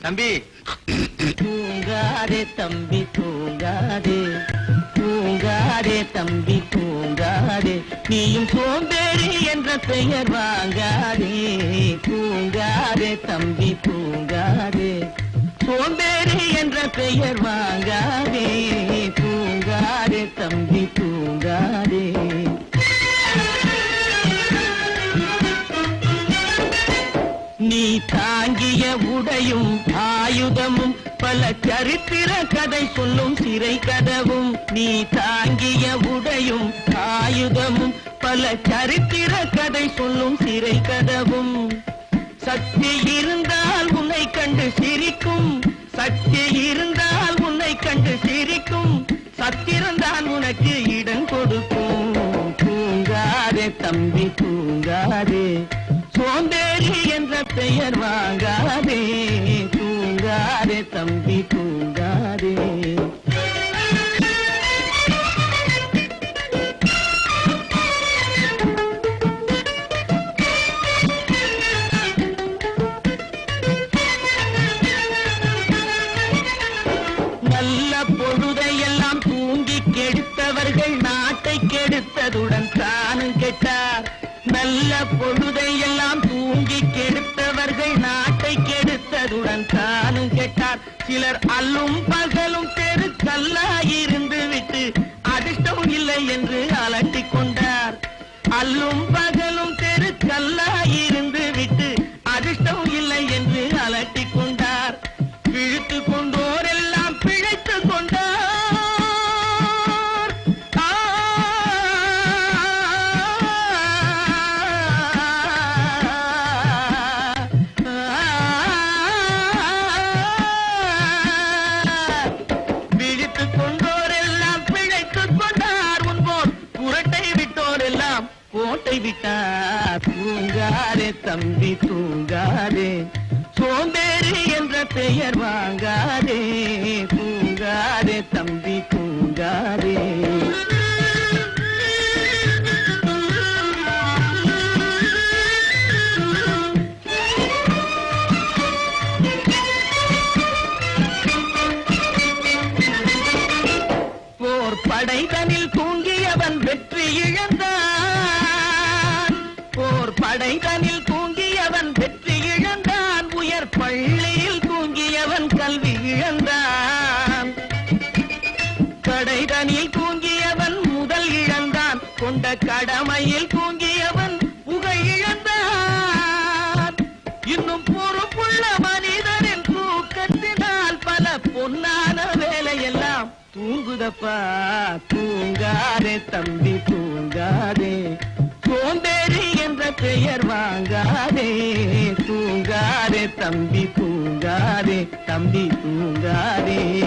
தம்பி. தூங்காதே தம்பி தூங்காதே. தூங்காதே தம்பி தூங்காதே. நீயும் சோம்பேறி என்ற பெயர் வாங்காதே. தூங்காதே தம்பி தூங்காதே. சோம்பேறி என்ற பெயர் வாங்காதே. தூங்காதே தம்பி தூங்கா உடையும் ஆயுதமும் பல சரித்திர கதை சொல்லும் சிறை கதவும் நீ தாங்கிய உடையும் ஆயுதமும் பல சரித்திர கதை சொல்லும் சிறை கதவும் சக்தி இருந்தால் உன்னை கண்டு சிரிக்கும். சக்தி இருந்தால் உன்னை கண்டு சிரிக்கும். சத்திரந்தான் உனக்கு இடம் கொடுக்கும். தூங்காதே தம்பி தூங்காதே. என்ற பெயர் வாங்காதே தூங்காதே தம்பி தூங்காதே. நல்ல பொழுதையெல்லாம் தூங்கி கெடுத்தவர்கள் நாட்டை கெடுத்ததுடன் தானும் கெட்டார். நல்ல பொழுதை எல்லாம் தூங்கி கெடுத்தவர்கள் நாட்டை கெடுத்ததுடன் தானும் கெட்டார். சிலர் அல்லும் பகலும் தெருக்கல்லாயிருந்து விட்டு அதிர்ஷ்டம் இல்லை என்று அலட்டிக் கொண்டார். அல்லும் பகல் கோட்டை விட்டா தூங்காரே தம்பி தூங்காரே சோம்பேறு என்ற பெயர் வாங்காரே தூங்காரே தம்பி தூங்காரே போர் படைதனில் கடைதனில் தூங்கியவன் முதல் இழந்தான். கொண்ட கடமையில் தூங்கியவன் புகழ் இழந்தான். இன்னும் பொறுப்புள்ள மனிதனின் தூக்கத்தினால் பல பொன்னான வேலையெல்லாம் தூங்குதப்பா. தூங்காதே தம்பி தூங்காதே. சோம்பேறி என்ற பெயர் வாங்காதே. தூங்காதே தம்பி தூங்காதே. தம்பி தூங்காதே.